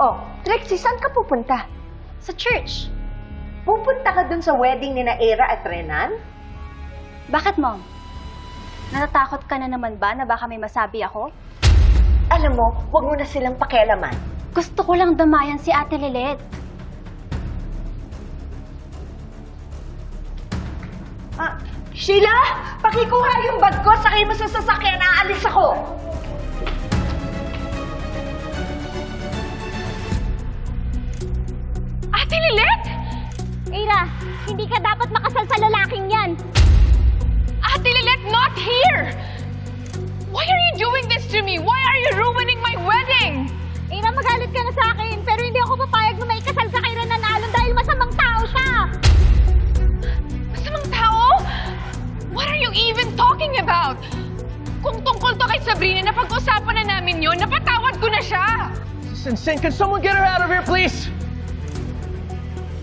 Oh, Trixie, saan ka pupunta? Sa church. Pupunta ka dun sa wedding ni na Era at Renan? Bakit, Mom? Natatakot ka na naman ba na baka may masabi ako? Alam mo, huwag mo na silang pakialaman. Gusto ko lang damayan si Ate Lilet. Ah, Sheila! Pakikuha yung bag ko, sakay mo sa sasakyan, aalis ako! Ate Lilet! Ira, hindi ka dapat makasal sa lalaking yan. Ate Lilet, not here! Why are you doing this to me? Why are you ruining my wedding? Ira, magalit ka na sa akin, pero hindi ako papayag na maikasal ka kay Renan Alon dahil masamang tao siya. Masamang tao? What are you even talking about? Kung tungkol to kay Sabrina, napag-usapan na namin yon, napatawad ko na siya! This is insane. Can someone get her out of here, please?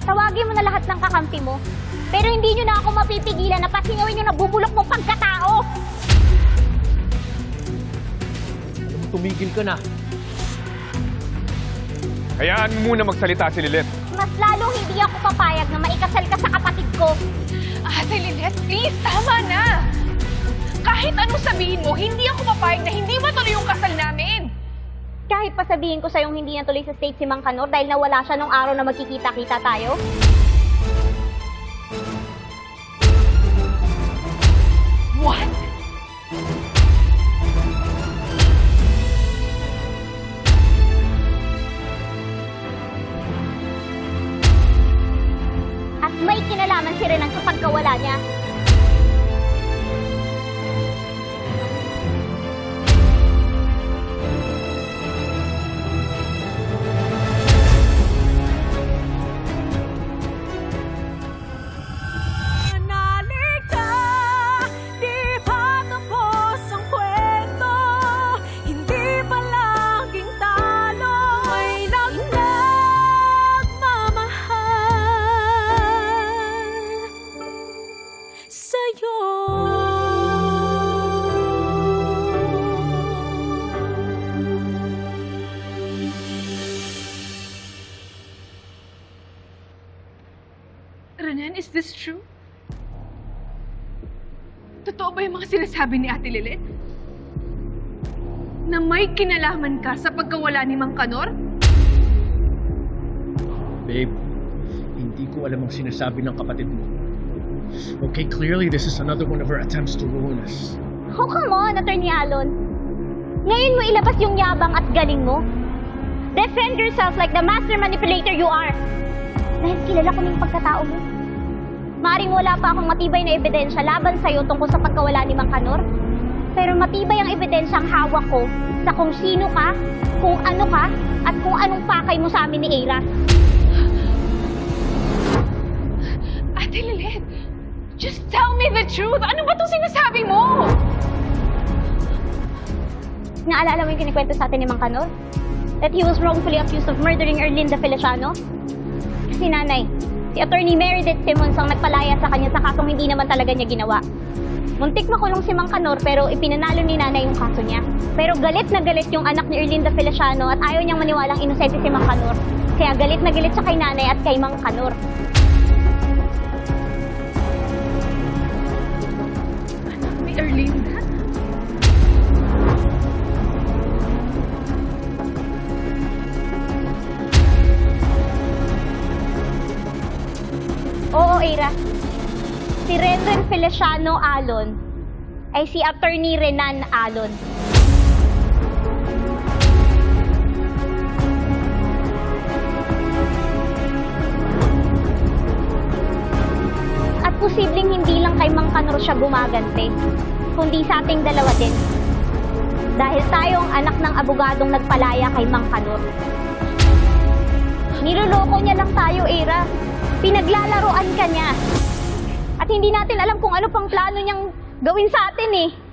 Tawagin mo na lahat ng kakampi mo. Pero hindi nyo na ako mapipigilan na pasingawin yung nabubulok mong pagkatao. Tumigil ka na. Hayaan mo muna magsalita si Lilet. Mas lalong hindi ako papayag na maikasal ka sa kapatid ko. Ate Lilet, please, tama na! Kahit anong sabihin mo, hindi ako papayag na hindi matuloy yung kasal namin! Kahit pa sabihin ko sa'yong hindi natuloy sa state si Mang Kanor dahil nawala siya nung araw na magkikita-kita tayo. What? Is this true? Totoo ba yung mga sinasabi ni Ate Lilit? Na may kinalaman ka sa pagkawala ni Mang Kanor? Babe, hindi ko alam ang sinasabi ng kapatid mo. Okay, clearly this is another one of her attempts to ruin us. Oh, come on, Attorney Alon. Ngayon mo ilabas yung yabang at galing mo. Defend yourself like the master manipulator you are. Dahil kilala ko na yung pagkatao mo. Maring wala pa akong matibay na ebidensya laban sa'yo tungkol sa pagkawala ni Mang Kanor. Pero matibay ang ebidensya ang hawak ko sa kung sino ka, kung ano ka, at kung anong pakay mo sa amin ni Eira. Ate Lilit, just tell me the truth. Ano ba itong sinasabi mo? Naalala mo yung kinikwento sa atin ni Mang Kanor? That he was wrongfully accused of murdering Erlinda Feliciano? Kasi nanay, si Attorney Meredith Simmons ang nagpalaya sa kanya sa kasong hindi naman talaga niya ginawa. Muntik makulong si Mang Kanor pero ipinanalo ni nanay yung kaso niya. Pero galit na galit yung anak ni Erlinda Feliciano at ayaw niyang maniwalang inosente si Mang Kanor. Kaya galit na galit siya kay nanay at kay Mang Kanor. Oo, Eira. Si Reverend Feliciano Alon ay si Attorney Renan Alon. At posibleng hindi lang kay Mang Kanor siya gumagante, kundi sa ating dalawa din. Dahil tayo ang anak ng abogadong nagpalaya kay Mang Kanor. Niloloko niya lang tayo, Era. Pinaglalaroan ka niya. At hindi natin alam kung ano pang plano niyang gawin sa atin eh.